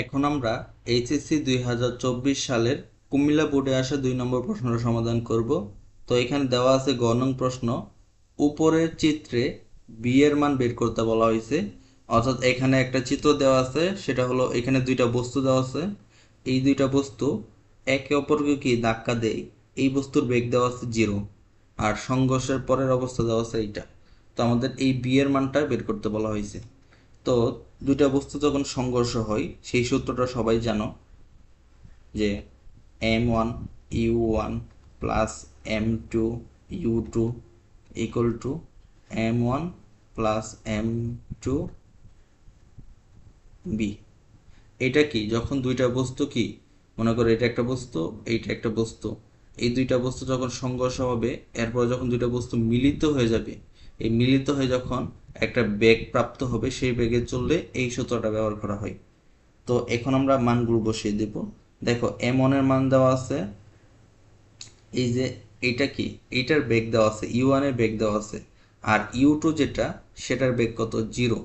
এখন আমরা এইচএসসি দুই হাজার চব্বিশ সালের কুমিল্লা বোর্ডে আসা দুই নম্বর প্রশ্নটা সমাধান করব। তো এখানে দেওয়া আছে গ নং প্রশ্ন, উপরের চিত্রে বি এর মান বের করতে বলা হয়েছে। অর্থাৎ এখানে একটা চিত্র দেওয়া আছে, সেটা হলো এখানে দুইটা বস্তু দেওয়া আছে। এই দুইটা বস্তু একে অপরকে কি? ধাক্কা দেয়। এই বস্তুর বেগ দেওয়া আছে জিরো। আর সংঘর্ষের পরের অবস্থা দেওয়া আছে এইটা। তো আমাদের এই বি এর মানটা বের করতে বলা হয়েছে। তো দুইটা বস্তু যখন সংঘর্ষ হয়, সেই সূত্রটা সবাই জানো যে M one U one plus M two U two equal to M one plus M two V এটা কি? যখন দুইটা বস্তু কি? মনে করো এটা একটা বস্তু, এইটা একটা বস্তু। এই দুইটা বস্তু যখন সংঘর্ষ হবে, এরপর যখন দুইটা বস্তু মিলিত হয়ে যাবে এই মিলিত হয়ে যখন একটা বেগ প্রাপ্ত হবে, সেই বেগে চললে এই সূত্রটা ব্যবহার করা হয়। তো এখন আমরা মানগুলো বসিয়ে দেব। দেখো এম এর মান দেওয়া আছে। এই যে এটা কি? এইটার বেগ দেওয়া আছে ইউ ওয়ানের বেগ দেওয়া আছে। আর ইউ টু যেটা, সেটার বেগ কত? জিরো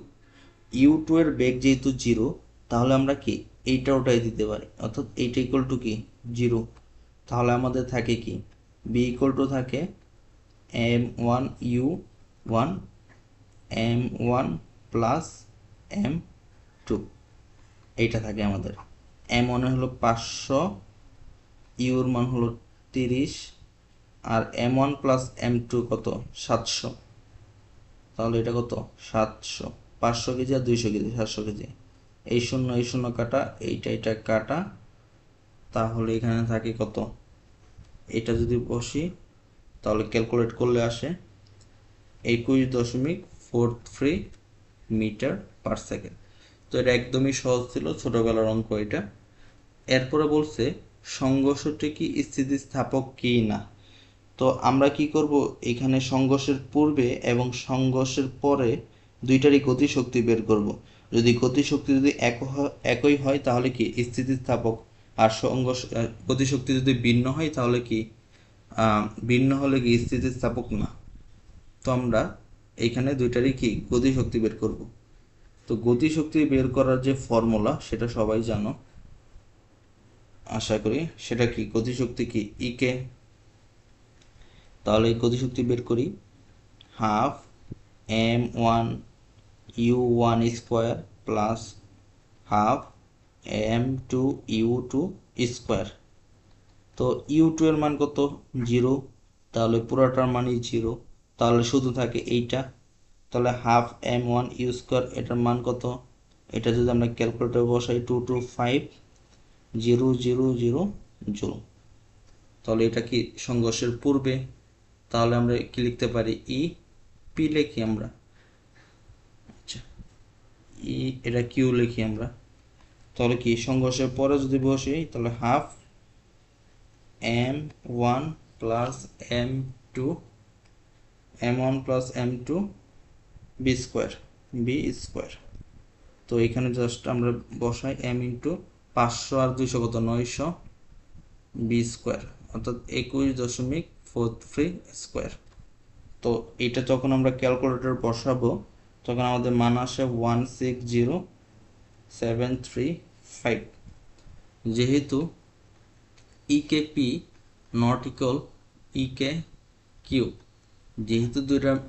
ইউ টু এর বেগ যেহেতু জিরো তাহলে আমরা কি? এইটা ওটাই দিতে পারি। অর্থাৎ এইটা ইকুয়াল টু কি? জিরো তাহলে আমাদের থাকে কি? বি ইকুয়াল টু থাকে M one U one M one plus M two এইটা থাকে আমাদের। এম ওয়ানে হলো পাঁচশো ইউর মান হলো তিরিশ, আর M one plus M two কত? সাতশো। তাহলে এটা কত? সাতশো। পাঁচশো কেজি আর দুইশো কেজি, সাতশো কেজি। এই শূন্য এই শূন্য কাটা, এইটা এটা কাটা। তাহলে এখানে থাকে কত? এটা যদি বসি, তাহলে ক্যালকুলেট করলে আসে একুশ দশমিক four three metre per second. তো এটা একদমই সহজ ছিল, ছোটবেলার অঙ্ক এটা। এরপরে বলছে, সংঘর্ষটি কি স্থিতিস্থাপক কি না? তো আমরা কি করব? এখানে সংঘর্ষের পূর্বে এবং সংঘর্ষের পরে দুইটারই গতিশক্তি বের করব। যদি গতিশক্তি যদি এক একই হয়, তাহলে কি স্থিতিস্থাপক? আর সংঘর্ষ গতিশক্তি যদি ভিন্ন হয়, তাহলে কি ভিন্ন হলে কি স্থিতিস্থাপক না? তো আমরা এখানে দুইটারই কি? গতিশক্তি বের করব। তো গতিশক্তি বের করার যে ফর্মুলা সেটা সবাই জানো। আশা করি সেটা কি? গতিশক্তি কি? ইকে তাহলে এই গতিশক্তি বের করি। Half M one U one square plus half M two U two square. তো ইউ টু এর মান কত? জিরো। তাহলে পুরোটার মানই জিরো। তাহলে শুধু থাকে এইটা। তাহলে half M one U square এটার মান কত? এটা যদি আমরা ক্যালকুলেটর বসাই two two five zero zero zero joule তাহলে এটা কি সংঘর্ষের পূর্বে? তাহলে আমরা কি লিখতে পারি? ই পি লিখি আমরা। আচ্ছা ই এটা কিউ লিখি আমরা। তাহলে কি সংঘর্ষের পরে যদি বসি, তাহলে half M one plus M two M one plus M two V square V square তো এখানে জাস্ট আমরা বসাই এম ইন্টু পাঁচশো আর দুইশো কত? নয়শো বি স্কোয়ার অর্থাৎ একুশ দশমিক ফোর থ্রি স্কোয়ার তো এটা যখন আমরা ক্যালকুলেটর বসাবো, তখন আমাদের মান আসে one six zero seven three five যেহেতু E K P not equal E K Q যেহেতু দুইটা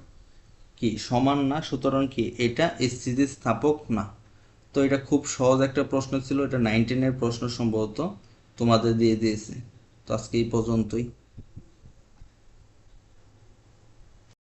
কি সমান না, সুতরাং কি এটা স্থিতিস্থাপক না? তো এটা খুব সহজ একটা প্রশ্ন ছিল, এটা নাইনটিনের প্রশ্ন সম্ভবত তোমাদের দিয়ে দিয়েছে। তো আজকে এই পর্যন্তই।